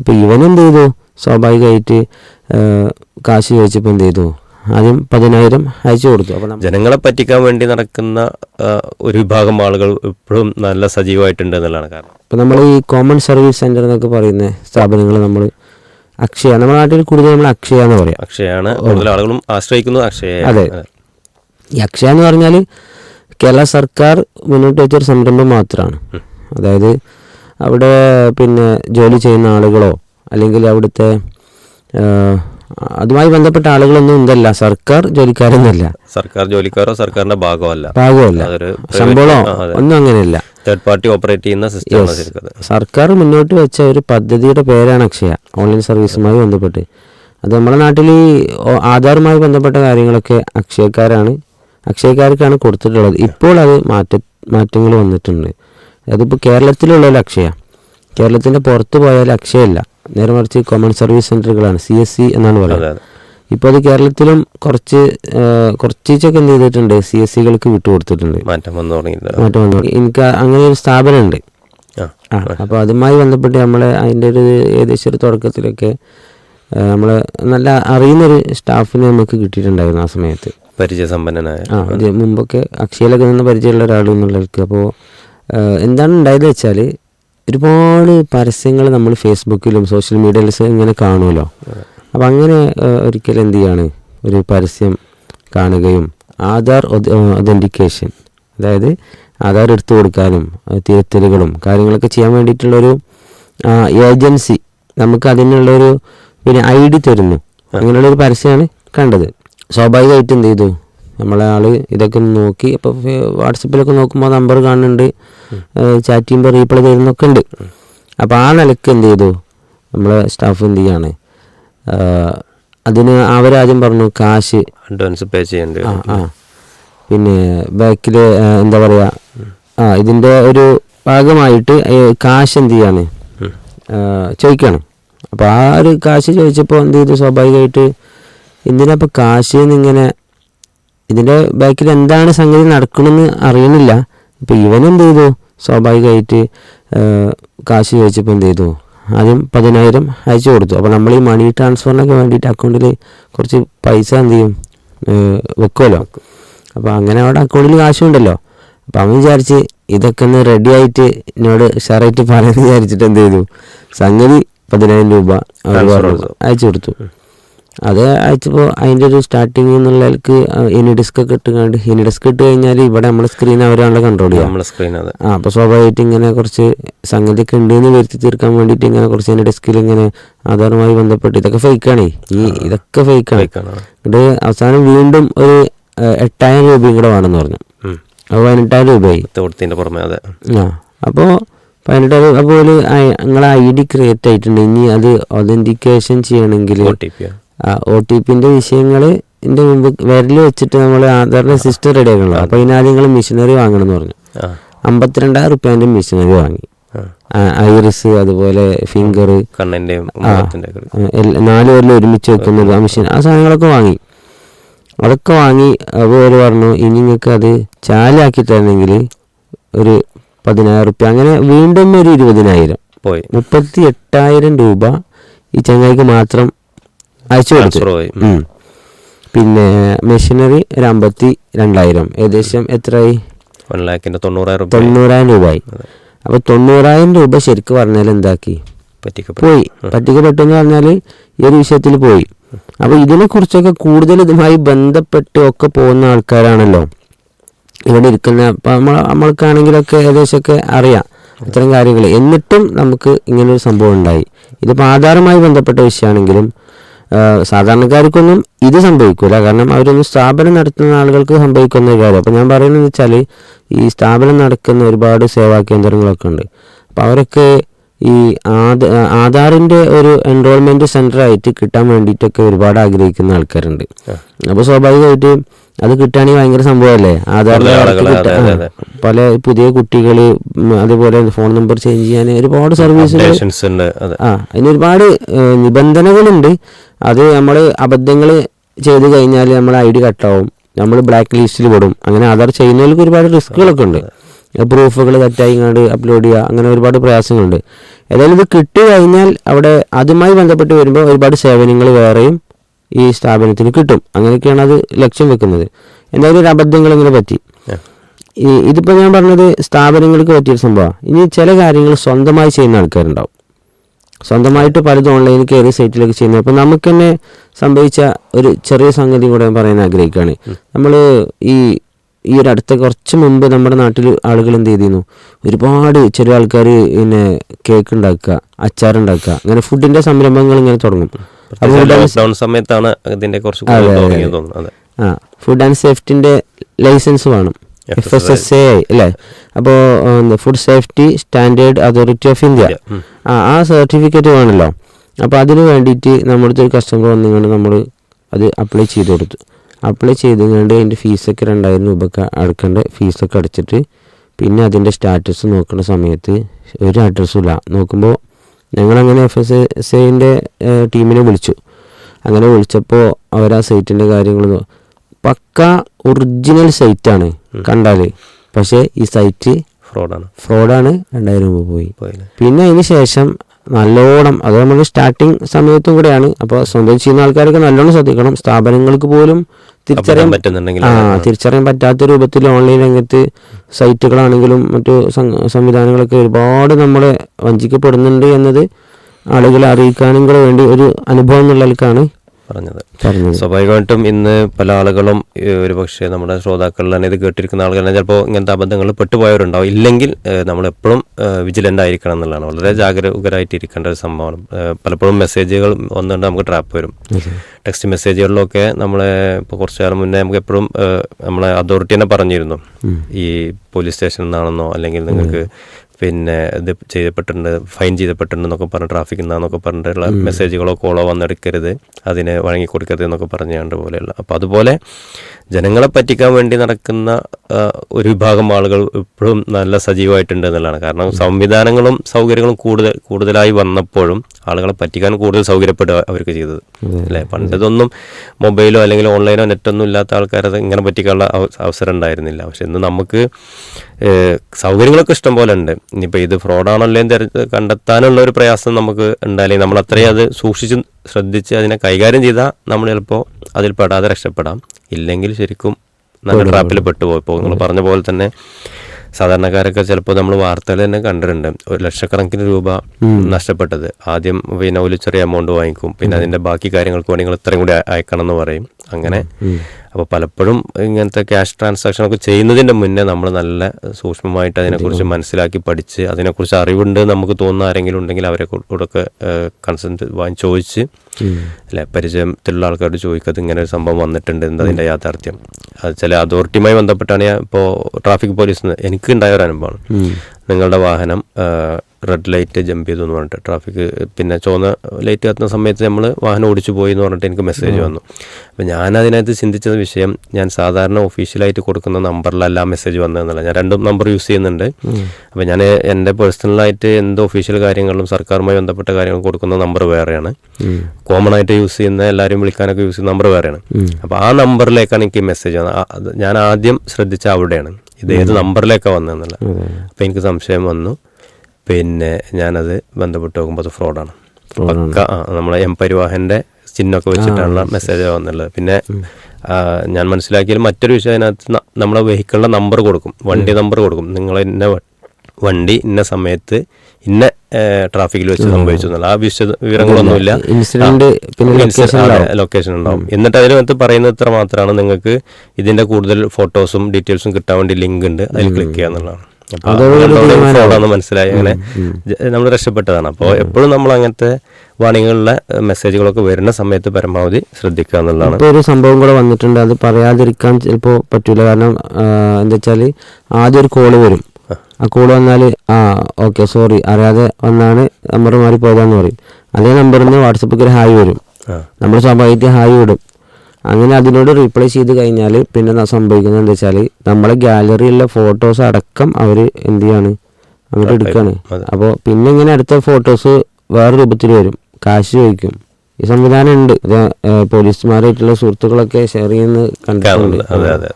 ഇപ്പം ഇവൻ എന്ത് ചെയ്തു സ്വാഭാവികമായിട്ട് കാശ് ചോദിച്ചപ്പോൾ എന്ത് ചെയ്തു ആദ്യം പതിനായിരം അയച്ചു കൊടുത്തു. അപ്പോൾ ജനങ്ങളെ പറ്റിക്കാൻ വേണ്ടി നടക്കുന്ന ഒരു വിഭാഗം ആളുകൾ ഇപ്പോഴും നല്ല സജീവമായിട്ടുണ്ട് എന്നുള്ളതാണ് കാരണം. ഇപ്പോൾ നമ്മൾ ഈ കോമൺ സർവീസ് സെന്റർ എന്നൊക്കെ പറയുന്ന സ്ഥാപനങ്ങൾ നമ്മൾ അക്ഷയ നമ്മുടെ നാട്ടിൽ കൂടുതൽ നമ്മൾ അക്ഷയ എന്ന് പറയാം. അക്ഷയാണ് കൂടുതൽ ആളുകളും ആശ്രയിക്കുന്നത് അക്ഷയ. അതെ. ഈ അക്ഷയ എന്ന് പറഞ്ഞാൽ കേരള സർക്കാർ മുന്നോട്ട് വെച്ചൊരു സംരംഭം മാത്രമാണ് അതായത് അവിടെ പിന്നെ ജോലി ചെയ്യുന്ന ആളുകളോ അല്ലെങ്കിൽ അവിടുത്തെ അതുമായി ബന്ധപ്പെട്ട ആളുകളൊന്നും ഇതല്ല. സർക്കാർ ജോലിക്കാരൊന്നുമല്ല. സർക്കാർ ജോലിക്കാരോ സർക്കാരിന്റെ ഭാഗമല്ല. ഭാഗമല്ല ശമ്പളമോ ആ, ഒന്നും അങ്ങനെയല്ല. തേർഡ് പാർട്ടി ഓപ്പറേറ്റ് ചെയ്യുന്ന സിസ്റ്റമാണ്. സർക്കാർ മുന്നോട്ട് വെച്ച ഒരു പദ്ധതിയുടെ പേരാണ് അക്ഷയ. ഓൺലൈൻ സർവീസുമായി ബന്ധപ്പെട്ട്. അത് നമ്മുടെ നാട്ടിൽ ഈ ആധാറുമായി ബന്ധപ്പെട്ട കാര്യങ്ങളൊക്കെ അക്ഷയക്കാരാണ് അക്ഷയക്കാർക്കാണ് കൊടുത്തിട്ടുള്ളത്. ഇപ്പോൾ അത് മാറ്റ മാറ്റങ്ങൾ വന്നിട്ടുണ്ട്. അതിപ്പോൾ കേരളത്തിലുള്ള ഒരു അക്ഷയ. കേരളത്തിന്റെ പുറത്ത് പോയാൽ അക്ഷയല്ല. നേരെ മറിച്ച് കോമൺ സർവീസ് സെന്ററുകളാണ് സി എസ് സി എന്നാണ് പറയുന്നത്. ഇപ്പോൾ അത്. കേരളത്തിലും കുറച്ച് കുറച്ചൊക്കെ എന്ത് ചെയ്തിട്ടുണ്ട്? സി എസ് സികൾക്ക് വിട്ടുകൊടുത്തിട്ടുണ്ട് മാറ്റം വന്നു മാറ്റം വന്നു എനിക്ക് അങ്ങനെ ഒരു സ്ഥാപനമുണ്ട്. ആ ആ അപ്പോൾ അതുമായി ബന്ധപ്പെട്ട് നമ്മൾ അതിന്റെ ഒരു ഏകദേശം ഒരു തുടക്കത്തിലൊക്കെ നമ്മൾ നല്ല അറിയുന്നൊരു സ്റ്റാഫിനെ നമുക്ക് കിട്ടിയിട്ടുണ്ടായിരുന്നു ആ സമയത്ത്. പരിചയസമ്പന്നനായ. ആ മുമ്പൊക്കെ അക്ഷയയിലൊക്കെ നിന്ന് പരിചയമുള്ള ഒരാൾ എന്നുള്ളവർക്ക്. അപ്പോൾ എന്താണ് ഉണ്ടായത് വെച്ചാൽ ഒരുപാട് പരസ്യങ്ങൾ നമ്മൾ ഫേസ്ബുക്കിലും സോഷ്യൽ മീഡിയയിലും ഇങ്ങനെ കാണുമല്ലോ. അപ്പം അങ്ങനെ ഒരിക്കലും എന്ത് ചെയ്യാണ്? ഒരു പരസ്യം കാണുകയും ആധാർ ഒതന്റിക്കേഷൻ അതായത് ആധാർ എടുത്തു കൊടുക്കാനും തിരുത്തലുകളും കാര്യങ്ങളൊക്കെ ചെയ്യാൻ വേണ്ടിയിട്ടുള്ളൊരു ഏജൻസി നമുക്ക് അതിനുള്ളൊരു പിന്നെ ഐ ഡി തരുന്നു. അങ്ങനെയുള്ളൊരു പരസ്യമാണ് കണ്ടത്. സ്വാഭാവികമായിട്ട് എന്ത് ചെയ്തു? നമ്മളെ ആൾ ഇതൊക്കെ നോക്കി അപ്പോൾ വാട്സപ്പിലൊക്കെ നോക്കുമ്പോൾ നമ്പർ കാണുന്നുണ്ട്. ചാറ്റ് ചെയ്യുമ്പോൾ റീപ്ലൈ തരുന്നൊക്കെ ഉണ്ട്. അപ്പോൾ ആ നിലയ്ക്ക് എന്ത് ചെയ്തു? നമ്മളെ സ്റ്റാഫ് എന്ത് ചെയ്യാണ്? അതിന് അവരാദ്യം പറഞ്ഞു കാശ്. അഡ്വാൻസ് പേ ചെയ്യേണ്ടി ആ ആ. പിന്നെ ബാക്കിൽ എന്താ പറയുക ആ ഇതിന്റെ ഒരു ഭാഗമായിട്ട് കാശ് എന്ത് ചെയ്യാണ്. ചോദിക്കണം. അപ്പോൾ ആ ഒരു കാശ് ചോദിച്ചപ്പോൾ എന്ത് ചെയ്തു? സ്വാഭാവികമായിട്ട് എന്തിനപ്പോൾ കാശ് എന്നിങ്ങനെ ഇതിന്റെ ബാക്കിൽ എന്താണ് സംഗതി നടക്കണമെന്ന് അറിയണില്ല. ഇപ്പം ഇവൻ എന്ത് ചെയ്തു? സ്വാഭാവികമായിട്ട് കാശ് ചോദിച്ചപ്പോൾ എന്ത് ചെയ്തു? ആദ്യം പതിനായിരം അയച്ചു കൊടുത്തു. അപ്പോൾ നമ്മൾ ഈ മണി ട്രാൻസ്ഫറിനൊക്കെ വേണ്ടിയിട്ട് അക്കൗണ്ടിൽ കുറച്ച് പൈസ എന്ത് ചെയ്യും? വെക്കുമല്ലോ അപ്പോൾ അങ്ങനെ അവിടെ അക്കൗണ്ടിൽ കാശുണ്ടല്ലോ. അപ്പോൾ അവൻ വിചാരിച്ച് ഇതൊക്കെ ഒന്ന് റെഡി ആയിട്ട് എന്നോട് ഉഷാറായിട്ട് പറയാമെന്ന് വിചാരിച്ചിട്ട് എന്ത് ചെയ്തു? സംഗതി പതിനായിരം രൂപ. അയച്ചു കൊടുത്തു. അത് അയച്ചപ്പോൾ അതിന്റെ ഒരു സ്റ്റാർട്ടിങ് എന്നുള്ളവർക്ക് ഇനി ഡിസ്ക് ഒക്കെ ഇട്ടുകൊണ്ട് ഇനി ഡിസ്ക് ഇട്ട് കഴിഞ്ഞാൽ ഇവിടെ നമ്മുടെ സ്ക്രീൻ അവരാണല്ലോ കൺട്രോൾ ചെയ്യുക നമ്മുടെ സ്ക്രീൻ അത്. ആ അപ്പോൾ സ്വാഭാവികമായിട്ട് ഇങ്ങനെ കുറച്ച് സംഗതിയൊക്കെ ഉണ്ട് എന്ന് വരുത്തി തീർക്കാൻ വേണ്ടിയിട്ട് ഇങ്ങനെ കുറച്ച് എന്റെ ഡെസ്കിൽ ഇങ്ങനെ ആധാറുമായി ബന്ധപ്പെട്ട് ഇതൊക്കെ ഫേക്കാണേ ഈ ഇതൊക്കെ ഫേക്കാണ്. ഇത് അവസാനം വീണ്ടും ഒരു എട്ടായിരം രൂപയും കൂടെ വേണമെന്ന് പറഞ്ഞു. അപ്പോൾ പതിനെട്ടായിരം രൂപയായി. പുറമെ അതെ. ആ അപ്പോൾ പതിനെട്ടായിരം അപ്പോൾ നിങ്ങളെ ഐ ഡി ക്രിയേറ്റ് ആയിട്ടുണ്ട്. ഇനി അത് ഒതന്റിക്കേഷൻ ചെയ്യണമെങ്കിൽ ഒ ടി പിന്റെ പിന്റെ വിഷയങ്ങൾ ഇതിന്റെ മുമ്പ് വിരൽ വെച്ചിട്ട് നമ്മൾ ആധാറിന്റെ സിസ്റ്റം റെഡി ആക്കണല്ലോ. അപ്പോൾ ഇതിനാദ്യം നിങ്ങൾ മിഷനറി വാങ്ങണം എന്ന് പറഞ്ഞു. അമ്പത്തിരണ്ടായിരം റുപ്യന്റെ മിഷനറി വാങ്ങി. ഐറിസ് അതുപോലെ ഫിംഗർ നാലു നാല് പേരിൽ ഒരുമിച്ച് വെക്കുന്നത് ആ. മെഷീൻ ആ സാധനങ്ങളൊക്കെ വാങ്ങി. അതൊക്കെ വാങ്ങി അവർ പറഞ്ഞു ഇനി നിങ്ങൾക്ക് അത് ചാലാക്കി തരണമെങ്കിൽ ഒരു പതിനായിരം റുപ്യ. അങ്ങനെ വീണ്ടും ഒരു ഇരുപതിനായിരം. പോയി. മുപ്പത്തി എട്ടായിരം രൂപ ഈ ചങ്ങായിക്ക് മാത്രം അയച്ചു കൊടുത്തു. പിന്നെ മെഷീനറി ഒരു അമ്പത്തി രണ്ടായിരം. ഏകദേശം എത്രയായി? തൊണ്ണൂറായിരം രൂപ. തൊണ്ണൂറായിരം രൂപയായി. അപ്പൊ തൊണ്ണൂറായിരം രൂപ ശരിക്കും പറഞ്ഞാൽ എന്താക്കി? പോയി. പറ്റിക്കപ്പെട്ടു എന്ന് പറഞ്ഞാൽ ഈ ഒരു വിഷയത്തിൽ പോയി. അപ്പൊ ഇതിനെ കുറിച്ചൊക്കെ കൂടുതൽ ഇതുമായി ബന്ധപ്പെട്ട് ഒക്കെ പോകുന്ന ആൾക്കാരാണല്ലോ. ഇവിടെ ഇരിക്കുന്ന നമ്മൾ നമ്മൾക്കാണെങ്കിലൊക്കെ ഏകദേശമൊക്കെ അറിയാം ഇത്തരം കാര്യങ്ങൾ. എന്നിട്ടും നമുക്ക് ഇങ്ങനൊരു സംഭവം ഉണ്ടായി. ഇതിപ്പോൾ ആധാരമായി ബന്ധപ്പെട്ട വിഷയമാണെങ്കിലും സാധാരണക്കാർക്കൊന്നും ഇത് സംഭവിക്കില്ല കാരണം അവരൊന്നും സ്ഥാപനം നടത്തുന്ന ആളുകൾക്ക് സംഭവിക്കുന്ന ഒരു കാര്യം. അപ്പോൾ ഞാൻ പറയുന്നത് വെച്ചാൽ ഈ സ്ഥാപനം നടക്കുന്ന ഒരുപാട് സേവാ കേന്ദ്രങ്ങളൊക്കെ ഉണ്ട്. അപ്പോൾ അവരൊക്കെ ഈ ആധാ ആധാറിന്റെ ഒരു എൻറോൾമെന്റ് സെന്ററായിട്ട് കിട്ടാൻ വേണ്ടിയിട്ടൊക്കെ ഒരുപാട് ആഗ്രഹിക്കുന്ന ആൾക്കാരുണ്ട്. അപ്പോൾ സ്വാഭാവികമായിട്ട് അത് കിട്ടുകയാണെങ്കിൽ ഭയങ്കര സംഭവമല്ലേ ആധാർ പല പുതിയ കുട്ടികൾ അതുപോലെ ഫോൺ നമ്പർ ചേഞ്ച് ചെയ്യാൻ ഒരുപാട് സർവീസ് ആ അതിന് ഒരുപാട് നിബന്ധനകളുണ്ട്. അത് നമ്മൾ അബദ്ധങ്ങൾ ചെയ്ത് കഴിഞ്ഞാൽ നമ്മൾ ഐ ഡി കട്ടാവും. നമ്മൾ ബ്ലാക്ക് ലിസ്റ്റിൽ പെടും. അങ്ങനെ ആധാർ ചെയ്യുന്നവർക്ക് ഒരുപാട് റിസ്കുകളൊക്കെ ഉണ്ട്. പ്രൂഫുകൾ തെറ്റായി ഇങ്ങോട്ട് അപ്ലോഡ് ചെയ്യുക അങ്ങനെ ഒരുപാട് പ്രയാസങ്ങളുണ്ട്. ഏതായാലും ഇത് കിട്ടി കഴിഞ്ഞാൽ അവിടെ അതുമായി ബന്ധപ്പെട്ട് വരുമ്പോൾ ഒരുപാട് സേവനങ്ങൾ വേറെയും ഈ സ്ഥാപനത്തിന് കിട്ടും. അങ്ങനെയൊക്കെയാണ് അത് ലക്ഷ്യം വെക്കുന്നത്. എന്തായാലും ഒരു അബദ്ധങ്ങൾ ഇങ്ങനെ പറ്റി. ഇതിപ്പോൾ ഞാൻ പറഞ്ഞത് സ്ഥാപനങ്ങൾക്ക് പറ്റിയൊരു സംഭവമാണ്. ഇനി ചില കാര്യങ്ങൾ സ്വന്തമായി ചെയ്യുന്ന ആൾക്കാരുണ്ടാവും. സ്വന്തമായിട്ട് പലതും ഓൺലൈനിൽ കയറി സൈറ്റിലൊക്കെ ചെയ്യുന്നത് അപ്പോൾ നമുക്ക് തന്നെ സംഭവിച്ച ഒരു ചെറിയ സംഗതി കൂടെ ഞാൻ പറയാൻ ആഗ്രഹിക്കുകയാണ്. നമ്മൾ ഈ ഈ ഒരു അടുത്ത കുറച്ച് മുമ്പ് നമ്മുടെ നാട്ടിൽ ആളുകൾ എന്ത് ചെയ്തിരുന്നു? ഒരുപാട് ചെറിയ ആൾക്കാർ പിന്നെ കേക്ക് ഉണ്ടാക്കുക അച്ചാർ ഉണ്ടാക്കുക അങ്ങനെ ഫുഡിന്റെ സംരംഭങ്ങൾ ഇങ്ങനെ തുടങ്ങും. ലോക്ക്ഡൌൺ സമയത്താണ് ഇതിന്റെ കുറച്ച് ആ ഫുഡ് ആൻഡ് സേഫ്റ്റിന്റെ ലൈസൻസ് വേണം. F S S A I അല്ലേ? അപ്പോൾ food safety standard authority of India ആ ആ സർട്ടിഫിക്കറ്റ് വേണമല്ലോ അപ്പോൾ അതിന് വേണ്ടിയിട്ട് നമ്മുടെ ഒരു കസ്റ്റമർ വന്നുകൊണ്ട് നമ്മൾ അത് അപ്ലൈ ചെയ്ത് കൊടുത്തു. അപ്ലൈ ചെയ്ത് ചെയ്തുകൊണ്ട് അതിന്റെ ഫീസൊക്കെ രണ്ടായിരം രൂപയൊക്കെ അടക്കേണ്ട ഫീസൊക്കെ അടച്ചിട്ട് പിന്നെ അതിന്റെ സ്റ്റാറ്റസ് നോക്കുന്ന സമയത്ത് ഒരു അഡ്രസ്സും ഇല്ല. നോക്കുമ്പോൾ ഞങ്ങളങ്ങനെ എഫ് എസ് എസ് ഐന്റെ ടീമിനെ വിളിച്ചു. അങ്ങനെ വിളിച്ചപ്പോൾ അവർ ആ സൈറ്റിന്റെ കാര്യങ്ങൾ പക്ക ഒറിജിനൽ സൈറ്റാണ് കണ്ടാൽ പക്ഷേ ഈ സൈറ്റ് ഫ്രോഡാണ്. ഫ്രോഡാണ് രണ്ടായിരം രൂപ പോയി. പിന്നെ അതിന് ശേഷം നല്ലോണം അത് നമ്മൾ സ്റ്റാർട്ടിങ് സമയത്തും കൂടെയാണ് അപ്പോൾ സ്വന്തം ചെയ്യുന്ന ആൾക്കാരൊക്കെ നല്ലോണം ശ്രദ്ധിക്കണം. സ്ഥാപനങ്ങൾക്ക് പോലും തിരിച്ചറിയാൻ പറ്റുന്നുണ്ടെങ്കിൽ ആ തിരിച്ചറിയാൻ പറ്റാത്ത രൂപത്തിൽ ഓൺലൈൻ രംഗത്ത് സൈറ്റുകളാണെങ്കിലും മറ്റു സംവിധാനങ്ങളൊക്കെ ഒരുപാട് നമ്മളെ വഞ്ചിക്കപ്പെടുന്നുണ്ട് എന്നത് ആളുകളെ അറിയിക്കാനും കൂടെ വേണ്ടി ഒരു അനുഭവം നിലക്കാണ്. പറഞ്ഞത്. സ്വാഭാവികമായിട്ടും ഇന്ന് പല ആളുകളും ഒരു പക്ഷേ നമ്മുടെ ശ്രോതാക്കളിൽ തന്നെ ഇത് കേട്ടിരിക്കുന്ന ആളുകൾ ചിലപ്പോൾ ഇങ്ങനത്തെ അബദ്ധങ്ങൾ പെട്ടുപോയവരുണ്ടാവും. ഇല്ലെങ്കിൽ നമ്മൾ എപ്പോഴും വിജിലന്റ് ആയിരിക്കണം എന്നുള്ളതാണ്. വളരെ ജാഗരൂകരായിട്ടിരിക്കേണ്ട ഒരു സംഭവമാണ്. പലപ്പോഴും മെസ്സേജുകൾ വന്നുകൊണ്ട് നമുക്ക് ട്രാപ്പ് വരും. ടെക്സ്റ്റ് മെസ്സേജുകളിലൊക്കെ നമ്മളെ ഇപ്പോൾ കുറച്ച് കാലം മുന്നേ നമുക്ക് എപ്പോഴും നമ്മളെ അതോറിറ്റി തന്നെ പറഞ്ഞിരുന്നു. ഈ പോലീസ് സ്റ്റേഷനിൽ നിന്നാണെന്നോ അല്ലെങ്കിൽ നിങ്ങൾക്ക് പിന്നെ ഇത് ചെയ്യപ്പെട്ടിട്ടുണ്ട് ഫൈൻ ചെയ്യപ്പെട്ടിട്ടുണ്ട് എന്നൊക്കെ പറഞ്ഞ് ട്രാഫിക് എന്നാന്നൊക്കെ പറഞ്ഞിട്ടുള്ള മെസ്സേജുകളോ കോളോ വന്നെടുക്കരുത്. അതിന് വഴങ്ങി കൊടുക്കരുത് എന്നൊക്കെ പറഞ്ഞാണ്ട് പോലെയുള്ള. അപ്പോൾ അതുപോലെ ജനങ്ങളെ പറ്റിക്കാൻ വേണ്ടി നടക്കുന്ന ഒരു വിഭാഗം ആളുകൾ ഇപ്പോഴും നല്ല സജീവമായിട്ടുണ്ട് എന്നുള്ളതാണ്. കാരണം സംവിധാനങ്ങളും സൗകര്യങ്ങളും കൂടുതൽ കൂടുതലായി വന്നപ്പോഴും ആളുകളെ പറ്റിക്കാൻ കൂടുതൽ സൗകര്യപ്പെടുക അവർക്ക് ചെയ്തത്. അല്ലേ? പണ്ടതൊന്നും മൊബൈലോ അല്ലെങ്കിൽ ഓൺലൈനോ നെറ്റൊന്നും ഇല്ലാത്ത ആൾക്കാരത് ഇങ്ങനെ പറ്റിക്കാനുള്ള അവസരം ഉണ്ടായിരുന്നില്ല. പക്ഷെ ഇന്ന് നമുക്ക് സൗകര്യങ്ങളൊക്കെ ഇഷ്ടം പോലെ ഉണ്ട്. ഇനിയിപ്പോൾ ഇത് ഫ്രോഡാണല്ലോ എന്ന് തിരഞ്ഞ് കണ്ടെത്താനുള്ള ഒരു പ്രയാസം നമുക്ക് ഉണ്ടായാലും നമ്മൾ അത്രയും അത് സൂക്ഷിച്ച് ശ്രദ്ധിച്ച് അതിനെ കൈകാര്യം ചെയ്താൽ നമ്മൾ ചിലപ്പോൾ അതിൽ പെടാതെ രക്ഷപ്പെടാം. ഇല്ലെങ്കിൽ ശരിക്കും നല്ല ട്രാപ്പിൽ പെട്ടുപോയി ഇപ്പോൾ നിങ്ങൾ പറഞ്ഞ പോലെ തന്നെ സാധാരണക്കാരൊക്കെ ചിലപ്പോൾ നമ്മൾ വാർത്തകൾ തന്നെ കണ്ടിട്ടുണ്ട്. ഒരു ലക്ഷക്കണക്കിന് രൂപ നഷ്ടപ്പെട്ടത്. ആദ്യം പിന്നെ ഒരു ചെറിയ എമൗണ്ട് വാങ്ങിക്കും. പിന്നെ അതിന്റെ ബാക്കി കാര്യങ്ങൾക്ക് വേണ്ടി നിങ്ങൾ ഇത്രയും കൂടി അയക്കണം എന്ന് പറയും. അങ്ങനെ അപ്പോൾ പലപ്പോഴും ഇങ്ങനത്തെ ക്യാഷ് ട്രാൻസാക്ഷൻ ഒക്കെ ചെയ്യുന്നതിന്റെ മുന്നേ നമ്മൾ നല്ല സൂക്ഷ്മമായിട്ട് അതിനെക്കുറിച്ച് മനസ്സിലാക്കി പഠിച്ച് അതിനെക്കുറിച്ച് അറിവുണ്ട് നമുക്ക് തോന്നുന്ന ആരെങ്കിലും ഉണ്ടെങ്കിൽ അവരെ കൂടെ കൺസെന്റ് വാങ്ങി ചോദിച്ച് അല്ലെ പരിചയത്തിലുള്ള ആൾക്കാരോട് ചോദിക്കത് ഇങ്ങനെ ഒരു സംഭവം വന്നിട്ടുണ്ട് എന്നതിന്റെ യാഥാർത്ഥ്യം. അത് ചില അതോറിറ്റിയുമായി ബന്ധപ്പെട്ടാണ് ഞാൻ ഇപ്പോൾ ട്രാഫിക് പോലീസ് എനിക്ക് ഉണ്ടായ ഒരു അനുഭവമാണ്. നിങ്ങളുടെ വാഹനം റെഡ് ലൈറ്റ് ജമ്പ് ചെയ്തു എന്ന് പറഞ്ഞിട്ട് ട്രാഫിക് പിന്നെ ചുവന്ന ലൈറ്റ് കത്തുന്ന സമയത്ത് നമ്മൾ വാഹനം ഓടിച്ചു പോയി എന്ന് പറഞ്ഞിട്ട് എനിക്ക് മെസ്സേജ് വന്നു. അപ്പോൾ ഞാൻ അതിനകത്ത് ചിന്തിച്ച വിഷയം ഞാൻ സാധാരണ ഒഫീഷ്യലായിട്ട് കൊടുക്കുന്ന നമ്പറിലല്ല മെസ്സേജ് വന്നതെന്നല്ല ഞാൻ രണ്ടും നമ്പർ യൂസ് ചെയ്യുന്നുണ്ട്. അപ്പോൾ ഞാൻ എന്റെ പേഴ്സണലായിട്ട് എന്ത് ഒഫീഷ്യൽ കാര്യങ്ങളും സർക്കാരുമായി ബന്ധപ്പെട്ട കാര്യങ്ങൾ കൊടുക്കുന്ന നമ്പർ വേറെയാണ്. കോമൺ ആയിട്ട് യൂസ് ചെയ്യുന്ന എല്ലാവരും വിളിക്കാനൊക്കെ യൂസ് ചെയ്യുന്ന നമ്പർ വേറെയാണ്. അപ്പോൾ ആ നമ്പറിലേക്കാണ് എനിക്ക് മെസ്സേജ് വന്നത്. ഞാൻ ആദ്യം ശ്രദ്ധിച്ച അവിടെയാണ്. ഇത് ഏത് നമ്പറിലേക്കാണ് വന്നതെന്നല്ല. അപ്പോൾ എനിക്ക് സംശയം വന്നു. പിന്നെ ഞാനത് ബന്ധപ്പെട്ട് നോക്കുമ്പോൾ അത് ഫ്രോഡാണ്. പക്ക ആ, നമ്മളെ എം പരിവാഹന്റെ ചിഹ്നമൊക്കെ വെച്ചിട്ടാണുള്ള മെസ്സേജ് വന്നുള്ളത് പിന്നെ ഞാൻ മനസ്സിലാക്കിയാൽ മറ്റൊരു വിഷയം അതിനകത്ത് നമ്മളെ വെഹിക്കിളിന്റെ നമ്പർ കൊടുക്കും. വണ്ടി നമ്പർ കൊടുക്കും. നിങ്ങൾ ഇന്ന വ- വണ്ടി ഇന്ന സമയത്ത് ഇന്ന ട്രാഫിക്കിൽ വെച്ച് സംഭവിച്ചു എന്നുള്ള ആ വിശദ വിവരങ്ങളൊന്നുമില്ല. ലൊക്കേഷൻ ഉണ്ടാവും. എന്നിട്ട് അതിനകത്ത് പറയുന്നത് ഇത്ര മാത്രമാണ് നിങ്ങൾക്ക് ഇതിന്റെ കൂടുതൽ ഫോട്ടോസും ഡീറ്റെയിൽസും കിട്ടാൻ വേണ്ടി ലിങ്ക് ഉണ്ട്. അതിൽ ക്ലിക്ക് ചെയ്യുക എന്നുള്ളതാണ്. മനസ്സിലായി. അങ്ങനെ നമ്മൾ രക്ഷപ്പെട്ടതാണ്. അപ്പോൾ എപ്പോഴും നമ്മൾ അങ്ങനത്തെ വാണികളിലെ മെസ്സേജുകളൊക്കെ വരുന്ന സമയത്ത് പരമാവധി ശ്രദ്ധിക്കുക എന്നുള്ളതാണ്. ഇപ്പോൾ ഒരു സംഭവം കൂടെ വന്നിട്ടുണ്ട്. അത് പറയാതിരിക്കാൻ ചിലപ്പോൾ പറ്റൂല. കാരണം എന്താ വെച്ചാൽ ആദ്യം ഒരു കോൾ വരും. ആ കോൾ വന്നാൽ ആ ഓക്കെ സോറി അറിയാതെ വന്നാണ് നമ്പർ മാറി പോയതാന്ന് പറയും. അതേ നമ്പറിൽ നിന്ന് വാട്സപ്പിൽ ഒരു ഹായ് വരും. നമ്മൾ സ്വാഭാവികമായിട്ട് ഹായ് വിടും. അങ്ങനെ അതിനോട് റീപ്ലൈ ചെയ്ത് കഴിഞ്ഞാൽ പിന്നെ സംഭവിക്കുന്നത് എന്താ വെച്ചാൽ നമ്മളെ ഗാലറിയിലുള്ള ഫോട്ടോസ് അടക്കം അവർ എന്ത് ചെയ്യാണ്? അങ്ങോട്ട് എടുക്കുകയാണ് അപ്പോൾ പിന്നെ ഇങ്ങനെ അടുത്ത ഫോട്ടോസ് വേറെ രൂപത്തിൽ വരും. കാശ് ചോദിക്കും. ഈ സംവിധാനം ഉണ്ട്. പോലീസുമാരായിട്ടുള്ള സുഹൃത്തുക്കളൊക്കെ ഷെയർ ചെയ്യുന്നത് കണ്ടിട്ടുണ്ട്.